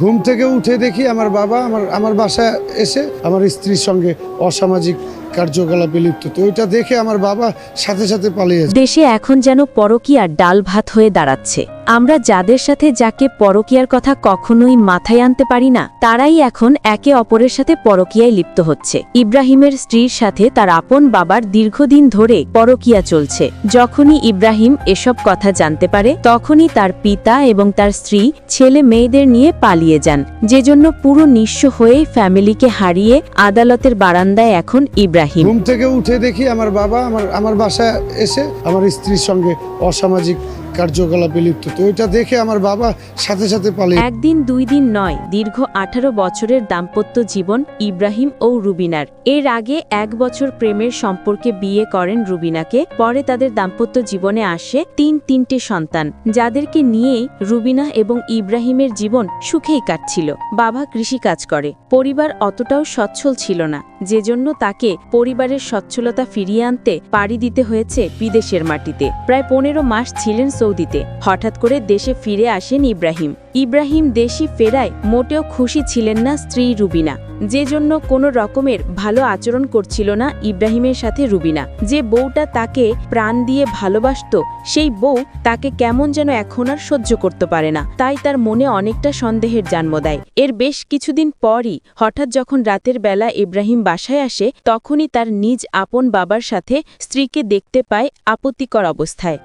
ঘুম থেকে উঠে দেখি আমার বাবা, আমার আমার বাসা এসে আমার স্ত্রীর সঙ্গে অসামাজিক কার্যকলাপে লিপ্ত তো ওইটা দেখে আমার বাবা সাথে সাথে পালিয়ে। দেশে এখন যেন পরকীয়ার ডাল ভাত হয়ে দাঁড়াচ্ছে আমরা যাদের সাথে যাকে পরকীয়ার কথা কখনোই মাথায় আনতে পারি না, তারাই এখন একে অপরের সাথে পরকীয়ায় লিপ্ত হচ্ছে। ইব্রাহিমের স্ত্রীর সাথে তার আপন বাবার দীর্ঘদিন ধরে পরকীয়া চলছে। যখনই ইব্রাহিম এসব কথা জানতে পারে, তখনই তার পিতা এবং তার স্ত্রী, ছেলে মেয়েদের নিয়ে পালিয়ে যান। যে জন্য পুরো নিঃস্ব হয়ে ফ্যামিলিকে হারিয়ে আদালতের বারান্দায় এখন ইব্রাহিম। থেকে উঠে দেখি আমার বাবা আমার আমার বাসায় এসে আমার স্ত্রীর সঙ্গে অসামাজিক কার্যকলাপে লিপ্ত। তো ওইটা দেখে আমার বাবা সাথে সাথে পালিয়ে একদিন, দুই দিন নয়, দীর্ঘ আঠারো বছরের দাম্পত্য জীবন ইব্রাহিম ও রুবিনার। এর আগে এক বছর প্রেমের সম্পর্কে বিয়ে করেন রুবিনাকে, পরে তাদের দাম্পত্য জীবনে আসে তিন তিনটে সন্তান, যাদেরকে নিয়েই রুবিনা এবং ইব্রাহিমের জীবন সুখেই কাটছিল। বাবা কৃষিকাজ করে। পরিবার অতটাও সচ্ছল ছিল না। যে জন্য তাকে পরিবারের সচ্ছলতা ফিরিয়ে আনতে পাড়ি দিতে হয়েছে বিদেশের মাটিতে। প্রায় পনেরো মাস ছিলেন সৌদিতে। হঠাৎ করে দেশে ফিরে আসেন ইব্রাহিম। ইব্রাহিম দেশি ফেরায় মোটেও খুশি ছিলেন না স্ত্রী রুবিনা। যে জন্য কোনো রকমের ভালো আচরণ করছিল না ইব্রাহিমের সাথে রুবিনা। যে বউটা তাকে প্রাণ দিয়ে ভালোবাসত, সেই বউ তাকে কেমন যেন এখন আর সহ্য করতে পারে না। তাই তার মনে অনেকটা সন্দেহের জন্ম দেয়। এর বেশ কিছুদিন পরই, হঠাৎ যখন রাতের বেলা ইব্রাহিম বাসায় আসে, তখনই তার নিজ আপন বাবার সাথে স্ত্রীকে দেখতে পায় আপত্তিকর অবস্থায়।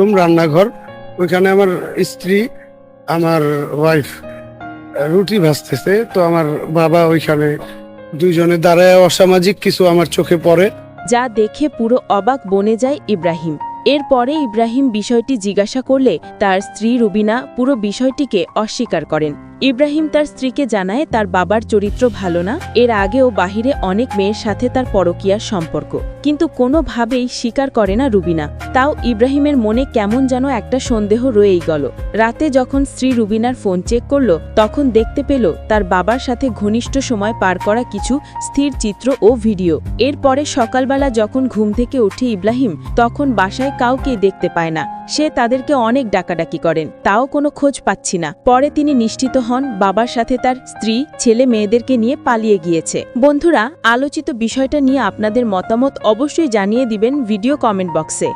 রুম রান্নাঘর, ওইখানে আমার স্ত্রী, আমার ওয়াইফ রুটি ভাজতেছে। তো আমার বাবা ওইখানে দুইজনে দাঁড়ায়, অসামাজিক কিছু আমার চোখে পড়ে। যা দেখে পুরো অবাক বনে যায় ইব্রাহিম। এরপরে ইব্রাহিম বিষয়টি জিজ্ঞাসা করলে তার স্ত্রী রুবিনা পুরো বিষয়টিকে অস্বীকার করেন। ইব্রাহিম তার স্ত্রীকে জানায়, তার বাবার চরিত্র ভালো না। এর আগেও বাহিরে অনেক মেয়ের সাথে তার পরকীয়ার সম্পর্ক। কিন্তু কোনোভাবেই স্বীকার করে না রুবিনা। তাও ইব্রাহিমের মনে কেমন যেন একটা সন্দেহ রয়েই গেল। রাতে যখন স্ত্রী রুবিনার ফোন চেক করল, তখন দেখতে পেল তার বাবার সাথে ঘনিষ্ঠ সময় পার করা কিছু স্থির চিত্র ও ভিডিও। এরপরে সকালবেলা যখন ঘুম থেকে উঠে ইব্রাহিম, তখন বাসায় কাউকেই দেখতে পায় না। সে তাদেরকে অনেক ডাকাডাকি করেন, তাও কোনো খোঁজ পাচ্ছি না। পরে তিনি নিশ্চিত হন বাবার সাথে তার স্ত্রী, ছেলে মেয়েদেরকে নিয়ে পালিয়ে গিয়েছে। বন্ধুরা, আলোচিত বিষয়টা নিয়ে আপনাদের মতামত অবশ্যই জানিয়ে দিবেন ভিডিও কমেন্ট বক্সে।